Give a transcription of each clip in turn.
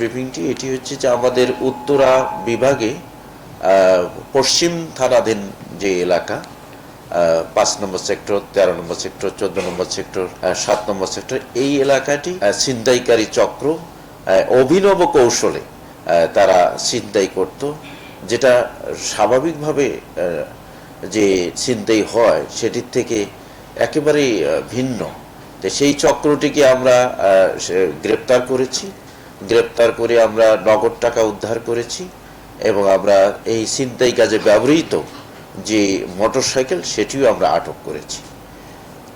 ব্রিফিংটি এটি হচ্ছে যে আমাদের উত্তরা বিভাগে পশ্চিম থানাধীন যে এলাকা পাঁচ নম্বর সেক্টর, তেরো নম্বর সেক্টর, চোদ্দ নম্বর সেক্টর সাত নম্বর সেক্টর, এই এলাকাটি ছিনতাইকারী চক্র অভিনব কৌশলে তারা ছিনতাই করত, যেটা স্বাভাবিকভাবে যে ছিনতাই হয়, সেটির থেকে একেবারেই ভিন্ন। সেই চক্রটিকে আমরা গ্রেপ্তার করেছি। গ্রেপ্তার করে আমরা নগদ টাকা উদ্ধার করেছি এবং আমরা এই ছিনতাই কাজে ব্যবহৃত যে মোটরসাইকেল, সেটিও আমরা আটক করেছি।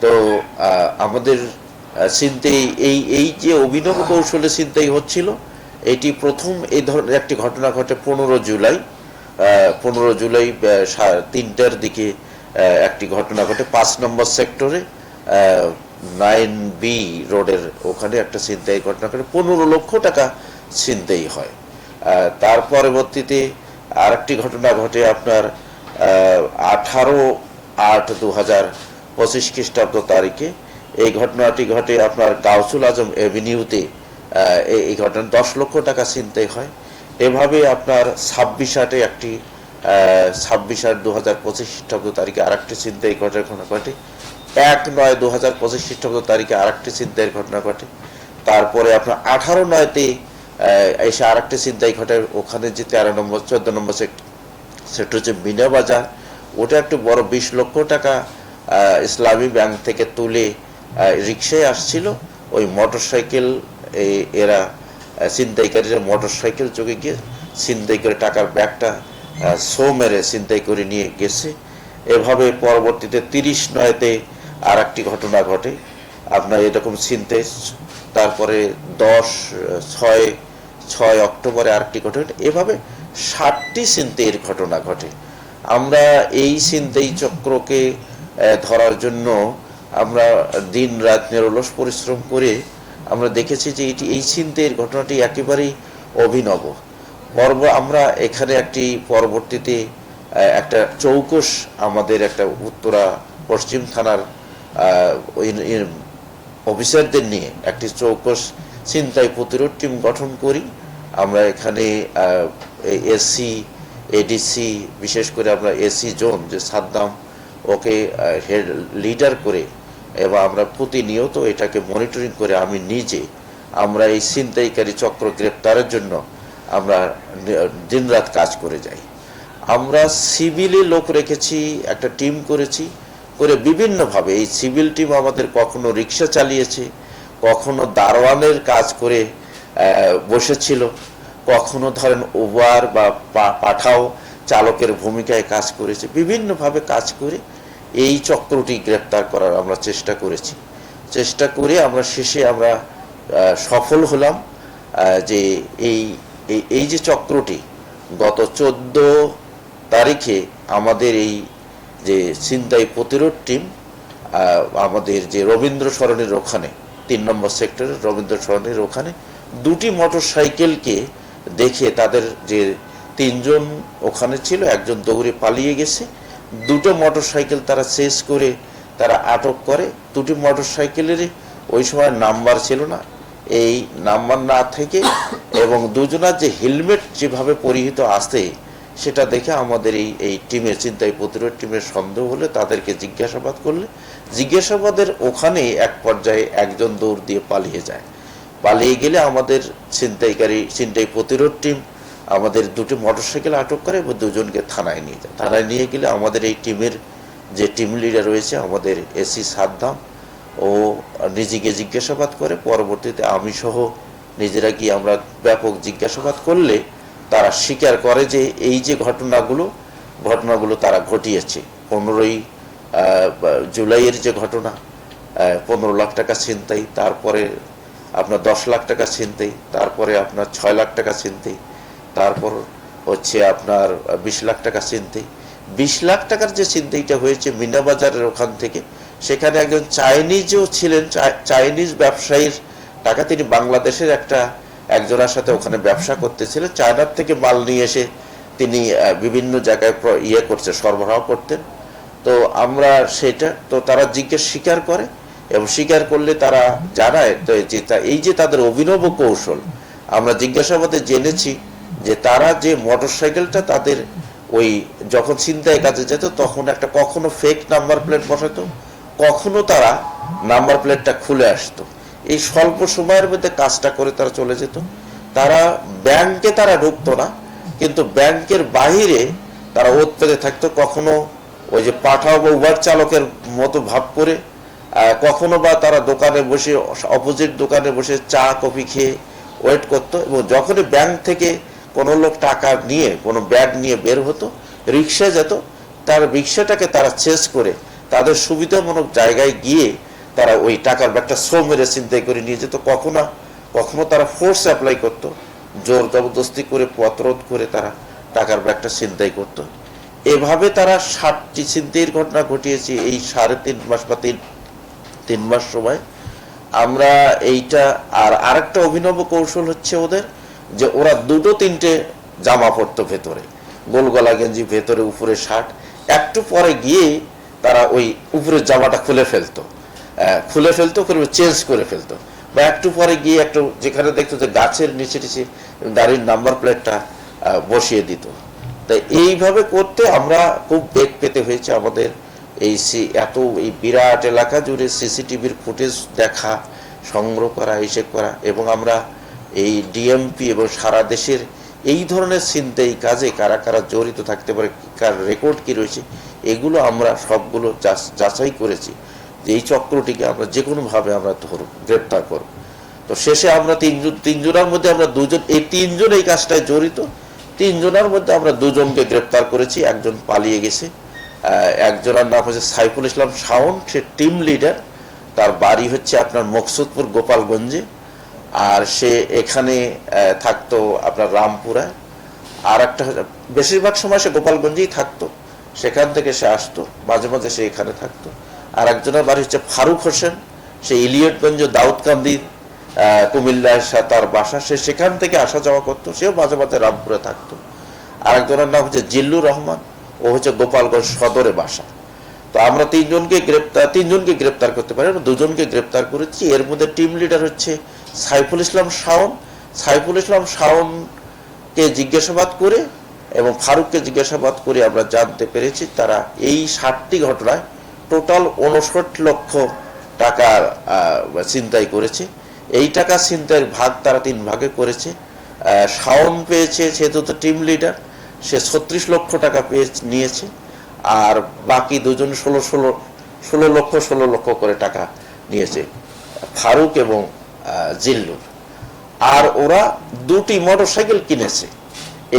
তো আমাদের চিন্তাই এই এই যে অভিনব কৌশলে চিন্তাই হচ্ছিল, এটি প্রথম এই ধরনের একটি ঘটনা ঘটে পনেরো জুলাই পনেরো জুলাই তিনটার দিকে একটি ঘটনা ঘটে পাঁচ নম্বর সেক্টরে নাইন বি রোডের ওখানে একটা ছিনতাই ঘটনা ঘটে। পনেরো লক্ষ টাকা ছিনতাই হয়। তার পরবর্তীতে আরেকটি ঘটনা ঘটে আপনার আঠারো আট দু হাজার পঁচিশ খ্রিস্টাব্দ তারিখে। এই ঘটনাটি ঘটে আপনার গাউসুল আজম এভিনিউতে। এই- ঘটনা দশ লক্ষ টাকা ছিনতাই হয়। এভাবে আপনার ছাব্বিশ আটে একটি ছাব্বিশ আট দু হাজার পঁচিশ খ্রিস্টাব্দ তারিখে আরেকটি ছিনতাই ঘটনা ঘটে। এক নয় দু হাজার পঁচিশ খ্রিস্টাব্দ তারিখে আরেকটি ছিনতাইয়ের ঘটনা ঘটে। তারপরে আপনার আঠারো নয়তে এসে আরেকটি ছিনতাই ঘটে। ওখানে যে তেরো নম্বর, চোদ্দ নম্বর সেক্টর হচ্ছে বিনা বাজার। ওটা একটু বড়, বিশ লক্ষ টাকা ইসলামী ব্যাংক থেকে তুলে রিক্সায় আসছিল। ওই মোটর সাইকেল এরা ছিনতাইকারীরা মোটর সাইকেল চোখে গিয়ে ছিনতাই করে টাকার ব্যাগটা সো মেরে ছিনতাই করে নিয়ে গেছে। এভাবে পরবর্তীতে তিরিশ নয়তে আর একটি ঘটনা ঘটে। আপনার এরকম ছিনতাই তারপরে দশ, ছয় ছয় অক্টোবরে আরেকটি ঘটে। এভাবে ষাটটি ছিনতাইয়ের ঘটনা ঘটে। আমরা এই ছিনতাই চক্রকে ধরার জন্য আমরা দিন রাত নিরলস পরিশ্রম করে আমরা দেখেছি যে এটি, এই ছিনতাইয়ের ঘটনাটি একেবারেই অভিনব। পর্ব, আমরা এখানে একটি পরবর্তীতে একটা চৌকস আমাদের একটা উত্তরা পশ্চিম থানার অফিসারদের নিয়ে একটি চৌকস চিন্তায় প্রতিরোধ টিম গঠন করি। আমরা এখানে এসি এডিসি, বিশেষ করে আমরা এসি জোন, যে সাদ্দাম, ওকে হেড লিডার করে, এবং আমরা প্রতিনিয়ত এটাকে মনিটরিং করে আমি নিজে। আমরা এই ছিনতাইকারী চক্র গ্রেপ্তারের জন্য আমরা দিনরাত কাজ করে যাই। আমরা সিভিলে লোক রেখেছি, একটা টিম করেছি। করে বিভিন্নভাবে এই সিভিল টিম আমাদের কখনো রিক্সা চালিয়েছে, কখনো দারোয়ানের কাজ করে বসেছিল, কখনো ধরেন ওভার বা পাঠাও চালকের ভূমিকায় কাজ করেছে, বিভিন্নভাবে কাজ করে এই চক্রটি গ্রেপ্তার করার আমরা চেষ্টা করেছি। চেষ্টা করে আমরা শেষে আমরা সফল হলাম যে এই- এই যে চক্রটি গত চোদ্দ তারিখে আমাদের এই যে ছিনতাই প্রতিরোধ টিম আমাদের যে রবীন্দ্র সরণির ওখানে, তিন নম্বর সেক্টরের রবীন্দ্র সরণির ওখানে, দুটি মোটর সাইকেলকে দেখে তাদের যে তিনজন ওখানে ছিল, একজন দৌড়ে পালিয়ে গেছে, দুটো মোটর সাইকেল তারা শেষ করে তারা আটক করে, দুটি মোটর সাইকেলেরই ওই সময় নাম্বার ছিল না। এই নাম্বার না থেকে এবং দুজনার যে হেলমেট যেভাবে পরিহিত আসে সেটা দেখে আমাদের এই এই টিমের চিন্তায় প্রতিরোধ টিমের সন্দেহ হলে তাদেরকে জিজ্ঞাসাবাদ করলে জিজ্ঞাসাবাদের ওখানে এক পর্যায়ে একজন দৌড় দিয়ে পালিয়ে যায়। পালিয়ে গেলে আমাদের ছিনতাইকারী, ছিনতাই প্রতিরোধ টিম আমাদের দুটি মোটরসাইকেল আটক করে এবং দুজনকে থানায় নিয়ে যায়। থানায় নিয়ে গেলে আমাদের এই টিমের যে টিম লিডার রয়েছে আমাদের এসি সাদ্দাম, ও নিজেকে জিজ্ঞাসাবাদ করে, পরবর্তীতে আমি সহ নিজেরা গিয়ে আমরা ব্যাপক জিজ্ঞাসাবাদ করলে তারা স্বীকার করে যে এই যে ঘটনাগুলো ঘটনাগুলো তারা ঘটিয়েছে। পনেরোই জুলাইয়ের যে ঘটনা পনেরো লাখ টাকা ছিনতাই, তারপরে আপনার দশ লাখ টাকা ছিনতাই, তারপরে আপনার ছয় লাখ টাকা ছিনতাই, তারপর হচ্ছে আপনার বিশ লাখ টাকা ছিনতাই। বিশ লাখ টাকার যে ছিনতাইটা হয়েছে মিনা বাজারের ওখান থেকে, সেখানে একজন চাইনিজও ছিলেন চাইনিজ ব্যবসায়ীর টাকা তিনি বাংলাদেশের একটা একজনের সাথে ওখানে ব্যবসা করতেছিলেন চায়নার থেকে মাল নিয়ে এসে তিনি বিভিন্ন জায়গায় ইয়ে করছে, সরবরাহ করতেন। তো আমরা সেটা, তো তারা জিজ্ঞেস স্বীকার করে এবং স্বীকার করলে তারা জানায় তো যে এই যে তাদের অভিনব কৌশল, আমরা জিজ্ঞাসাবাদে জেনেছি যে তারা যে মোটরসাইকেলটা তাদের ওই যখন ছিনতাই কাজে যেত, তখন একটা কখনো ফেক নাম্বার প্লেট বসাতো, কখনো তারা নাম্বার প্লেটটা খুলে আসতো। এই স্বল্প সময়ের মধ্যে কাজটা করে তারা চলে যেত। তারা ব্যাংকে তারা ঢুকতো না, কিন্তু ব্যাংকের বাহিরে তারা ওত পেতে থাকতো। কখনো ওই যে পাঠাও বা উবার চালকের মতো ভাব করে কখনো বা তারা দোকানে বসে অপোজিট দোকানে বসে চা, কফি খেয়ে ওয়েট করতো এবং যখনই ব্যাংক থেকে কোনো লোক টাকা নিয়ে, কোনো ব্যাগ নিয়ে বের হতো রিক্সা যেত, তার রিক্সাটাকে তারা চেস করে, তাদের সুবিধাজনক জায়গায় গিয়ে তারা ওই টাকার ব্যাগটা শ্রম মেরে চিন্তাই করে নিয়ে যেত। কখনো কখনো তারা ফোর্স অ্যাপ্লাই করতো। জোর জবরদস্তি করে পথরোধ করে তারা টাকার ব্যাগটা চিন্তাই করতো। এভাবে তারা ষাটটি চিন্তাইয়ের ঘটনা ঘটিয়েছে এই সাড়ে তিন মাস বা তিন তিন মাস সময়। আমরা এইটা আর আরেকটা অভিনব কৌশল হচ্ছে ওদের যে ওরা দুটো তিনটে জামা পরতো ভেতরে। গোলগলা গেঞ্জি ভেতরে, উপরে শার্ট। একটু পরে গিয়ে তারা ওই উপরের জামাটা খুলে ফেলতো। খুলে ফেলতো করে চেঞ্জ করে ফেলতো। বা একটু পরে গিয়ে একটু যেখানে দেখতো যে গাছের নিচে নিচে গাড়ির নাম্বার প্লেটটা বসিয়ে দিত। তাই এইভাবে করতে আমরা খুব বেগ পেতে হয়েছে আমাদের এই সি- এত এই বিরাট এলাকা জুড়ে সিসিটিভির ফুটেজ দেখা, সংগ্রহ করা হিসেব করা, এবং আমরা এই ডিএমপি এবং সারা দেশের এই ধরনের চিন্তাই কাজে কারা কারা জড়িত থাকতে পারে, কার রেকর্ড কি রয়েছে, এগুলো আমরা সবগুলো যাচ- যাচাই করেছি। এই চক্রটিকে আমরা যে কোনোভাবে আমরা ধরব, গ্রেপ্তার করব। তো শেষে আমরা তিনজন তিনজনের মধ্যে আমরা দুজন, এই তিনজন এই কাজটায় জড়িত। তিনজনের মধ্যে আমরা দুজনকে গ্রেপ্তার করেছি, একজন পালিয়ে গেছে একজনের নাম হচ্ছে সাইফুল ইসলাম শাওন, সে টিম লিডার। তার বাড়ি হচ্ছে আপনার মকসুদপুর, গোপালগঞ্জে। আর সে এখানে থাকতো আপনার রামপুরায় আর একটা বেশিরভাগ সময় সে গোপালগঞ্জেই থাকতো। সেখান থেকে সে আসতো, মাঝে মাঝে সে এখানে থাকতো। আর একজনের বাড়ি হচ্ছে ফারুক হোসেন সে ইলিয়টগঞ্জ দাউদকান্দি কুমিল্লার তার বাসা। সে সেখান থেকে আসা যাওয়া করতো, সেও মাঝে মাঝে রামপুরে থাকতো। আরেকজনের নাম হচ্ছে জিল্লুর রহমান, ও হচ্ছে গোপালগঞ্জ সদরে বাসা। তো আমরা তিনজনকে গ্রেপ্তার তিনজনকে গ্রেপ্তার করতে পারি, আমরা দুজনকে গ্রেপ্তার করেছি। এর মধ্যে টিম লিডার হচ্ছে সাইফুল ইসলাম শাওন। সাইফুল ইসলাম শাওনকে জিজ্ঞাসাবাদ করে এবং ফারুককে জিজ্ঞাসাবাদ করে আমরা জানতে পেরেছি, তারা এই ষাটটি ঘটনায় টোটাল উনষট লক্ষ টাকার আহ, ছিনতাই করেছে। এই টাকা ছিনতাইয়ের ভাগ তারা তিন ভাগে করেছে। শাওন পেয়েছে যেহেতু তো টিম লিডার সে ছত্রিশ লক্ষ টাকা পেয়ে নিয়েছে। আর বাকি দুজন ষোলো ষোলো ষোলো লক্ষ ষোলো লক্ষ করে টাকা নিয়েছে ফারুক এবং জিল্লুর। আর ওরা দুটি মোটরসাইকেল কিনেছে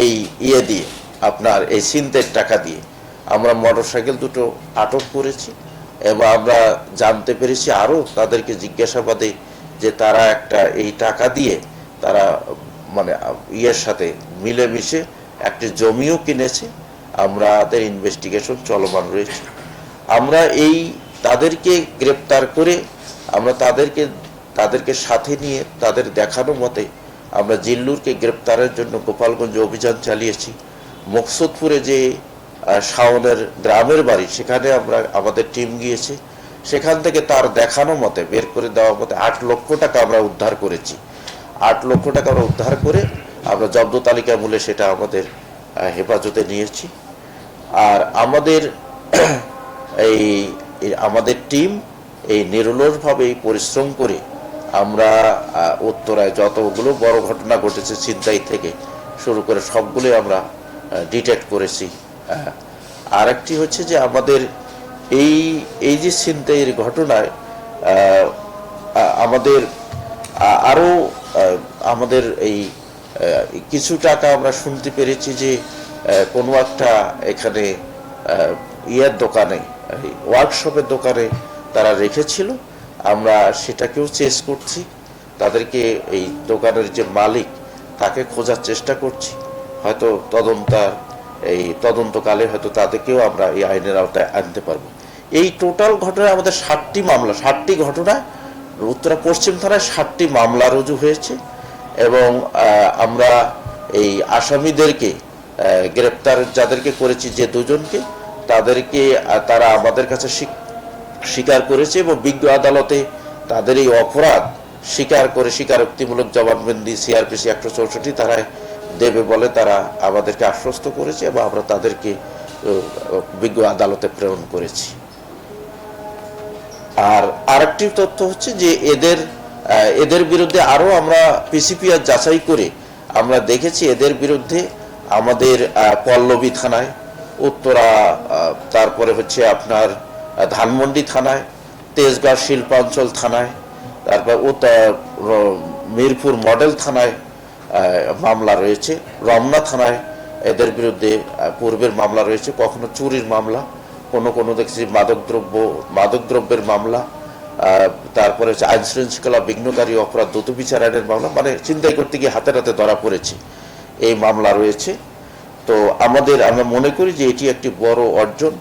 এই ইয়ে দিয়ে আপনার এই সিন্তের টাকা দিয়ে। আমরা মোটরসাইকেল দুটো আটক করেছি এবং আমরা জানতে পেরেছি আরও তাদেরকে জিজ্ঞাসাবাদে যে তারা একটা এই টাকা দিয়ে তারা মানে ইয়ের সাথে মিলেমিশে একটি জমিও কিনেছে। আমাদের ইনভেস্টিগেশন চলমান রয়েছে। আমরা এই তাদেরকে গ্রেপ্তার করে আমরা তাদেরকে তাদেরকে সাথে নিয়ে তাদের দেখানো মতে আমরা জিল্লুরকে গ্রেপ্তারের জন্য গোপালগঞ্জ অভিযান চালিয়েছি। মকসুদপুরে যে শাওনের গ্রামের বাড়ি, সেখানে আমরা, আমাদের টিম গিয়েছে। সেখান থেকে তার দেখানো মতে, বের করে দেওয়া মতে আট লক্ষ টাকা আমরা উদ্ধার করেছি। আট লক্ষ টাকা আমরা উদ্ধার করে আমরা জব্দ তালিকা মূলে সেটা আমাদের হেফাজতে নিয়েছি। আর আমাদের এই আমাদের টিম এই নিরলসভাবে পরিশ্রম করে আমরা উত্তরায় যতগুলো বড় ঘটনা ঘটেছে ছিনতাই থেকে শুরু করে সবগুলোই আমরা ডিটেক্ট করেছি। আহ, আরেকটি হচ্ছে যে আমাদের এই এই যে ছিনতাইয়ের ঘটনায় আমাদের আরও আমাদের এই কিছু টাকা আমরা শুনতে পেরেছি যে কোনো একটা এখানে ইয়ার দোকানে ওয়ার্কশপের দোকানে তারা রেখেছিল। আমরা সেটাকেও চেস করছি। তাদেরকে এই দোকানের যে মালিক তাকে খোঁজার চেষ্টা করছি। হয়তো তদন্তার এই তদন্তকালে হয়তো তাদেরকেও আমরা এই আইনের আওতায় আনতে পারব। এই টোটাল ঘটনায় আমাদের ষাটটি মামলা ষাটটি ঘটনায় উত্তরা পশ্চিম থানায় ষাটটি মামলা রুজু হয়েছে এবং আমরা এই আসামিদেরকে গ্রেপ্তার যাদেরকে করেছি যে দুজনকে, তাদেরকে তারা আমাদের কাছে স্বীকার করেছে এবং বিজ্ঞ আদালতে তাদের এই অপরাধ স্বীকার করে স্বীকারোক্তিমূলক জবানবন্দি, সিআরপিসি একশো চৌষট্টি ধারায় দেবে বলে তারা আমাদেরকে আশ্বস্ত করেছে এবং আমরা তাদেরকে বিজ্ঞ আদালতে প্রেরণ করেছি। আর আরেকটি তথ্য হচ্ছে যে এদের এদের বিরুদ্ধে আরও আমরা পিসিপিআর যাচাই করে আমরা দেখেছি এদের বিরুদ্ধে আমাদের পল্লবী থানায়, উত্তরা তারপরে হচ্ছে আপনার ধানমন্ডি থানায় তেজগাঁ শিল্পাঞ্চল থানায়, তারপর মিরপুর মডেল থানায় মামলা রয়েছে। রমনা থানায় এদের বিরুদ্ধে পূর্বের মামলা রয়েছে, কখনো চুরির মামলা, কোনো কোনো দেখছি মাদকদ্রব্য মাদকদ্রব্যের মামলা তারপরে হচ্ছে আইন শৃঙ্খলা বিঘ্নকারী অপরাধ, দ্রুত বিচার আইনের মামলা মানে চিন্তাই করতে গিয়ে হাতে হাতে ধরা পড়েছে। এই মামলা রয়েছে। তো আমাদের, আমরা মনে করি যে এটি একটি বড় অর্জন।